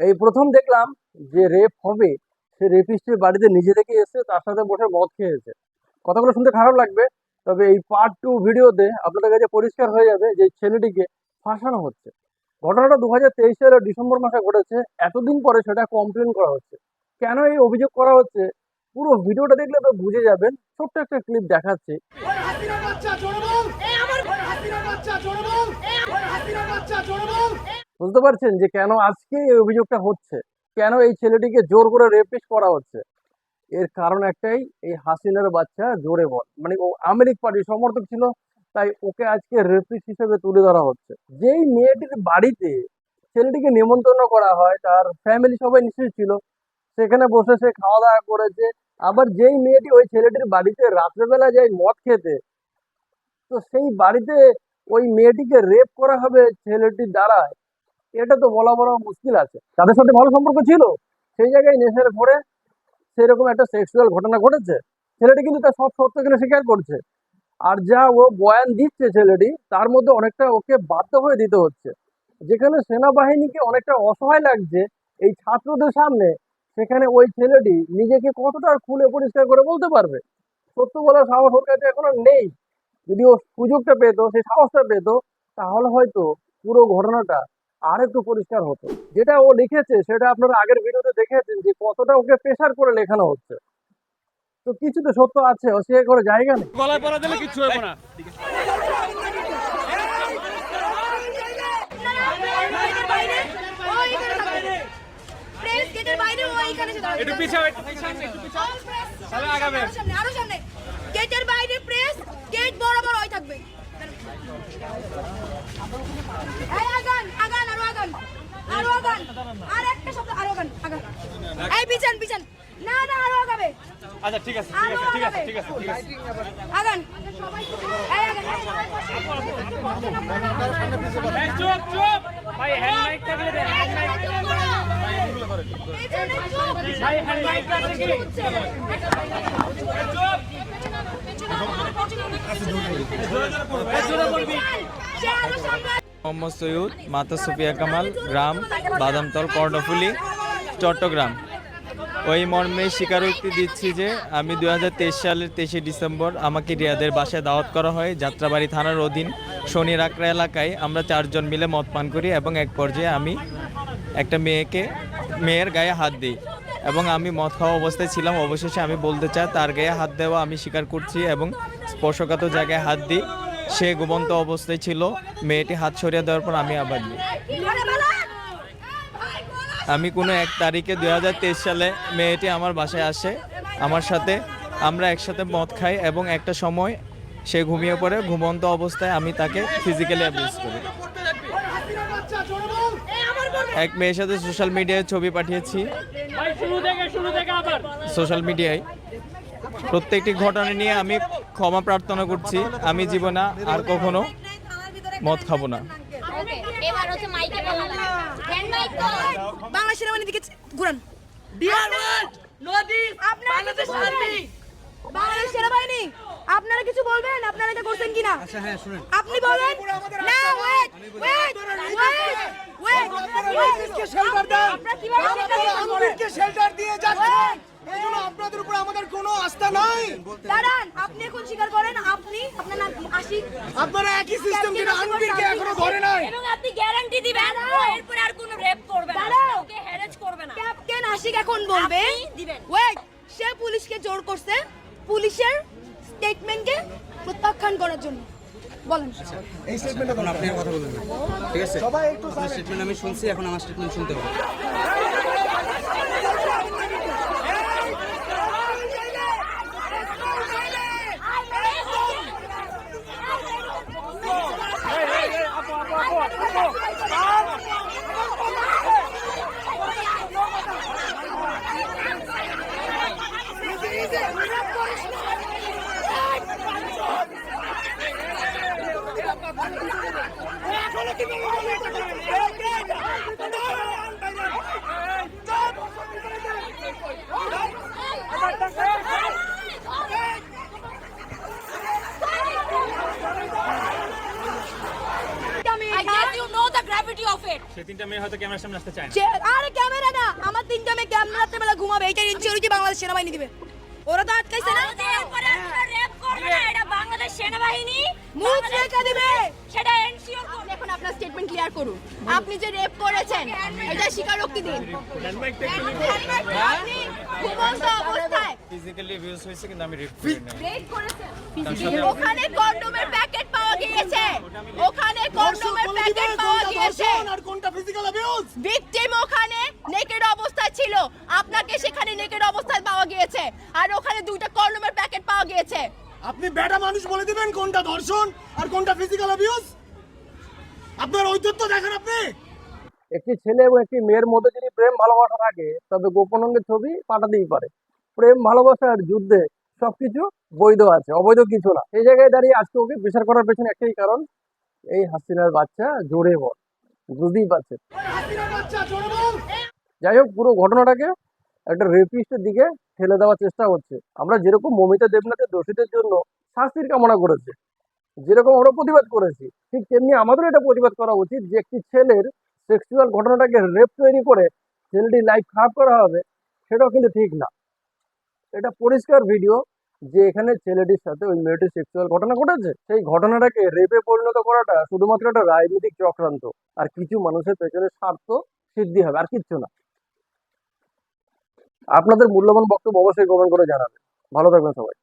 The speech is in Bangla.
এই প্রথম দেখলাম যে রেপ হবে সে রেপিস্টের বাড়িতে নিজে থেকে এসে তার সাথে বসে মদ খেয়েছে। কথাগুলো শুনতে খারাপ লাগবে তবে এই পার্ট টু ভিডিওতে আপনাদের কাছে পরিষ্কার হয়ে যাবে যে ছেলেটিকে ফাঁসানো হচ্ছে। ঘটনাটা দু হাজার তেইশ সালের ডিসেম্বর মাসে ঘটেছে এতদিন পরে সেটা কমপ্লেন করা হচ্ছে। কেন এই অভিযোগ করা হচ্ছে? পুরো ভিডিওটা দেখলে তো বুঝে যাবেন ছোট্ট একটা ক্লিপ দেখাচ্ছি ওই হাসিনা বাচ্চা জোরে বল এই আমার ওই হাসিনা বাচ্চা জোরে বল ওই হাসিনা বাচ্চা জোরে বল বুঝতে পারছেন যে কেন আজকে এই অভিযোগটা হচ্ছে? কেন এই ছেলেটিকে জোর করে রেপিস করা হচ্ছে? এর কারণ একটাই, এই হাসিনার বাচ্চা জোরে বল। মানে ও আমেরিক পার্টির সমর্থক ছিল, তাই ওকে আজকে রেপিস হিসেবে তুলে ধরা হচ্ছে। যেই মেয়েটির বাড়িতে ছেলেটিকে নিমন্ত্রণ করা হয়, তার ফ্যামিলি সবাই নিশ্চয়ই ছিল। সেখানে বসে সে খাওয়া দাওয়া করেছে। আবার যেই মেয়েটি ওই ছেলেটির বাড়িতে রাত্রেবেলা যায় মদ খেতে, তো সেই বাড়িতে ওই মেয়েটিকে রেপ করা হবে ছেলেটির দ্বারা এটা তো বলা বড় মুশকিল আছে। তাদের সাথে ভালো সম্পর্ক ছিল, সেই জায়গায় নেশার পরে সেরকম একটা সেক্সুয়াল ঘটনা ঘটেছে। ছেলেটি কিন্তু তার সব সত্য কিনা স্বীকার করছে। আর যা ও বয়ান দিচ্ছে ছেলেটি, তার মধ্যে অনেকটা ওকে বাধ্য হয়ে দিতে হচ্ছে। যেখানে সেনাবাহিনীকে অনেকটা অসহায় লাগছে এই ছাত্রদের সামনে, সেখানে ওই ছেলেটি নিজেকে কতটা খুলে পরিষ্কার করে বলতে পারবে? সত্য বলার সাহস ওর কাছে এখনও নেই। যদি ও সুযোগটা পেতো সেই সাহসটা পেতো, তাহলে হয়তো পুরো ঘটনাটা আর একটু পরিষ্কার হতো। যেটা ও লিখেছে সেটা আপনারা আগের ভিডিওতে দেখেছেন যে কতটা ওকে প্রেশার করে লেখানো হচ্ছে। তো কিছু তো সত্য আছে অস্বীকার করে জায়গা নেই। গলায় পড়া দিলে কিচ্ছু হবে না। বাইরে থাকবে প্রেস গেটের বাইরে ওইখানে সে একটু পিছাও একটু পিছাও। তাহলে আগাবে। আরও সামনে গেটের বাইরে প্রেস গেট বরাবর ওই থাকবে। এই আগান আরও আগান আর একটা শব্দ আরও আগান আগান এই পিছান পিছান না না আরও আগাবে আচ্ছা ঠিক আছে ঠিক আছে ঠিক আছে ঠিক আছে আগান এই আগান চুপ চুপ ভাই হ্যান্ড মাইক থাকলে হ্যান্ড মাইক ভাই হ্যান্ড মাইক আছে কি চুপ সে আরও সামনে মোহাম্মদ সৈয়দ, মাতা সুফিয়া কামাল, গ্রাম বাদামতল, কর্ণফুলি, চট্টগ্রাম। ওই মর্মে স্বীকারোক্তি দিচ্ছি যে আমি দু হাজার তেইশ সালের তেইশে ডিসেম্বর আমাকে রিয়াদের বাসায় দাওয়াত করা হয়। যাত্রাবাড়ি থানার অধীন শনির আকড়া এলাকায় আমরা চারজন মিলে মদ পান করি এবং এক পর্যায়ে আমি একটা মেয়েকে, মেয়ের গায়ে হাত দিই এবং আমি মদ খাওয়া অবস্থায় ছিলাম। অবশেষে আমি বলতে চাই, তার গায়ে হাত দেওয়া আমি স্বীকার করছি এবং স্পর্শকাত জায়গায় হাত দিই। সে ঘুমন্ত অবস্থায় ছিল। মেয়েটি হাত সরিয়ে দেওয়ার পর আমি আবার আমি কোনো এক তারিখে দু হাজার তেইশ সালে মেয়েটি আমার বাসায় আসে। আমার সাথে আমরা একসাথে মদ খাই এবং একটা সময় সে ঘুমিয়ে পড়ে। ঘুমন্ত অবস্থায় আমি তাকে ফিজিক্যালি অ্যাবিউজ করি। এক মেয়ের সাথে সোশ্যাল মিডিয়ায় ছবি পাঠিয়েছি। সোশ্যাল মিডিয়ায় প্রত্যেকটি ঘটনা নিয়ে আমি ক্ষমা প্রার্থনা করছি। আমি জীবনে আর কখনো মদ খাব না। ওকে এবার হচ্ছে মাইকে বলা দিকে ঘুরান। বাংলাদেশ সেনাবাহিনী আপনারা কিছু বলবেন? আপনারা এটা করছেন কিনা? আচ্ছা হ্যাঁ শুনেন। আপনি বলেন। না ওয়েট ওয়েট ওয়েট ওয়েট আমিরকে শেল্টার দেন আপনারা কীভাবে শেল্টার দিয়ে যাচ্ছে। এই জন্য আপনাদের উপর আমাদের কোনো আস্থা নাই। দাঁড়ান আপনি এখন স্বীকার করেন আপনি আপনার নাম কি? আশিক। আপনারা একই সিস্টেম যেটা আমিরকে এখনও ধরে নাই? এবং আপনি গ্যারান্টি দিবেন এরপরে আর কোনো রেপ করবে না দাঁড়াও। ওকে হ্যারেজ করবে না। ক্যাপ্টেন আশিক এখন বলবে আপনি দিবেন। ওয়েট সে পুলিশকে জোর করছে পুলিশের স্টেটমেন্টকে প্রত্যাখ্যান করার জন্য। বলেন। এই স্টেটমেন্টটা আপনি কথা বলবেন ঠিক আছে? আপনার স্টেটমেন্ট আমি শুনছি এখন আমার স্টেটমেন্ট শুনতে হবে। আরে ক্যামেরা না তিনটা মেয়ে ক্যামেরা রাত্রে বেলা ঘুমাবে এইটার ইনসিওরিটি বাংলাদেশ সেনাবাহিনী দিবে। ওরা তো আটকাইছে না? বাংলাদেশ সেনাবাহিনী। মুখ রেখে দিবে। সেটা এনসিওর এখন আপনার স্টেটমেন্ট ক্লিয়ার করুন। আপনি যে রেপ করেছেন এটা স্বীকারোক্তি দিন। আপনি ঘুমন্ত অবস্থায় ফিজিক্যালি অ্যাবিউজ হয়েছে কিন্তু আমি রেপ করি না রেপ করেছেন? ওখানে কন্ডোমের প্যাকেট পাওয়া গিয়েছে। ওখানে কন্ডোমের প্যাকেট পাওয়া গিয়েছে। আর কোনটা ফিজিক্যাল অ্যাবিউজ ভিকটিম ওখানে নেকেড অবস্থায় ছিল। আপনাকে সেখানে নেকেড অবস্থায় পাওয়া গিয়েছে। আর ওখানে দুইটা কন্ডোমের প্যাকেট পাওয়া গিয়েছে। আপনি বেটা মানুষ বলে দিবেন কোনটা ধর্ষণ আর কোনটা ফিজিক্যাল অ্যাবিউজ আপনার ঔদ্ধত্য দেখেন আপনি। একটি ছেলে এবং একটি মেয়ের মধ্যে যদি প্রেম ভালোবাসা থাকে তবে গোপন অঙ্গের ছবি পাঠাতেই পারে। প্রেম ভালোবাসার যুদ্ধে সবকিছু বৈধ আছে অবৈধ কিছু না। সেই জায়গায় দাঁড়িয়ে আজকে ওকে বিচার করার পেছনে একটাই কারণ এই হাসিনার বাচ্চা জোরে বল। বুঝতেই বল। যাই হোক পুরো ঘটনাটাকে একটা রেপিস্টের দিকে ঠেলে দেওয়ার চেষ্টা হচ্ছে। আমরা যেরকম মমিতা দেবনাথের দোষীদের জন্য শাস্তির কামনা করেছে, যেরকম আমরা প্রতিবাদ করেছি, ঠিক তেমনি আমাদেরও এটা প্রতিবাদ করা উচিত যে একটি ছেলের সেক্সুয়াল ঘটনাটাকে রেপ তৈরি করে ছেলেটির লাইফ খারাপ করা হবে, সেটাও কিন্তু ঠিক না। এটা পরিষ্কার ভিডিও যে এখানে ছেলেটির সাথে ওই মেয়েটির সেক্সুয়াল ঘটনা ঘটেছে, সেই ঘটনাটাকে রেপে পরিণত করাটা শুধুমাত্র একটা রাজনৈতিক চক্রান্ত, আর কিছু মানুষের পেছনে স্বার্থ সিদ্ধি হবে, আর কিচ্ছু না। আপনাদের মূল্যবান বক্তব্য অবশ্যই কমেন্ট করে জানাবেন। ভালো থাকবেন সবাই।